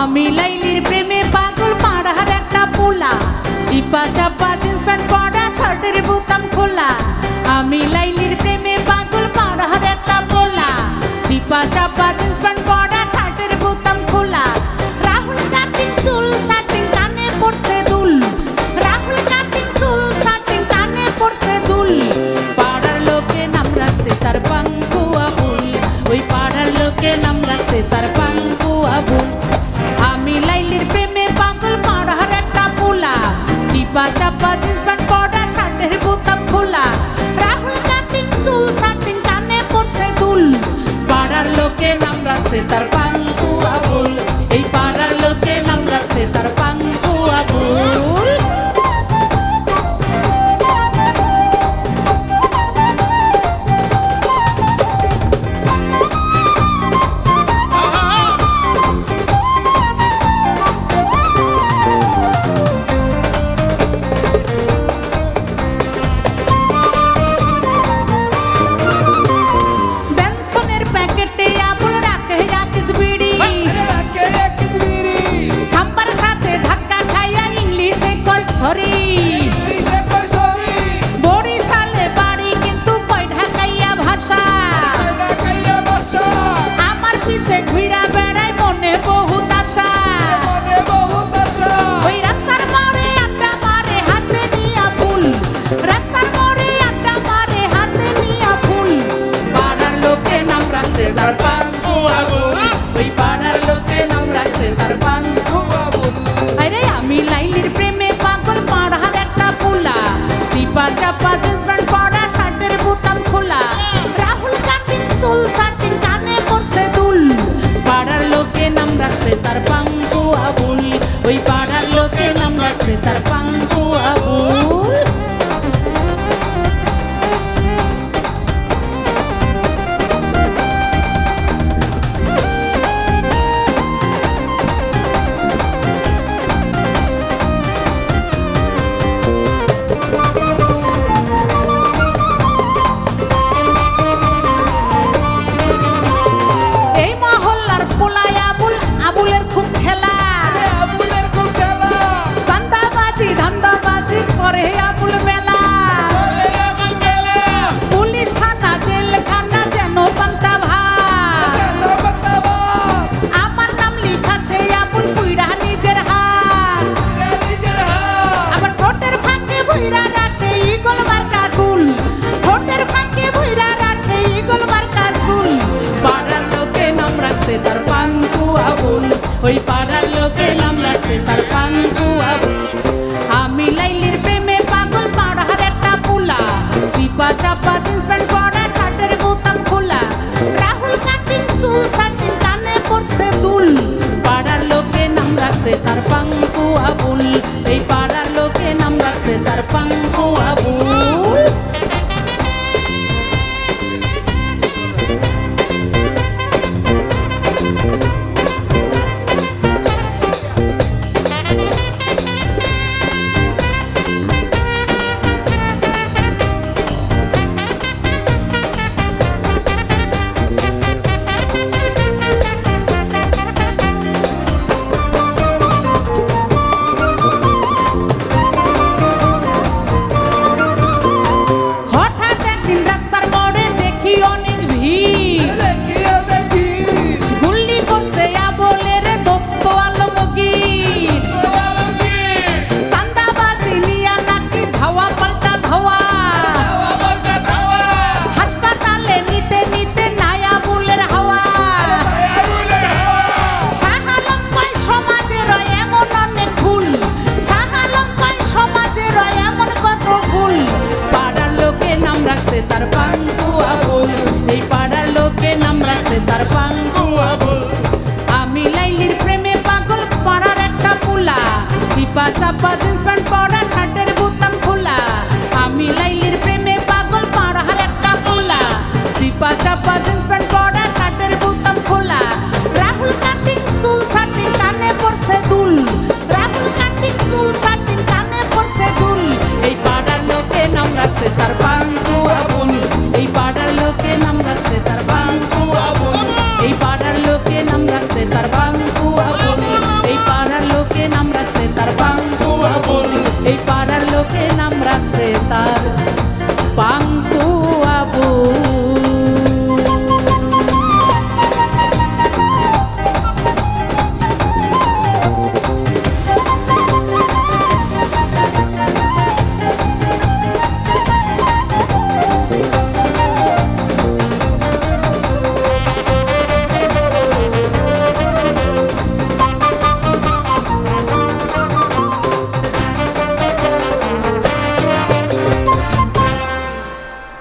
আমি লাইলির প্রেমে পাগল পাড়ার একটা পোলা। চিপা চাপা se tarpan tu abul necesitar. Por Hoy para lo que la hambre se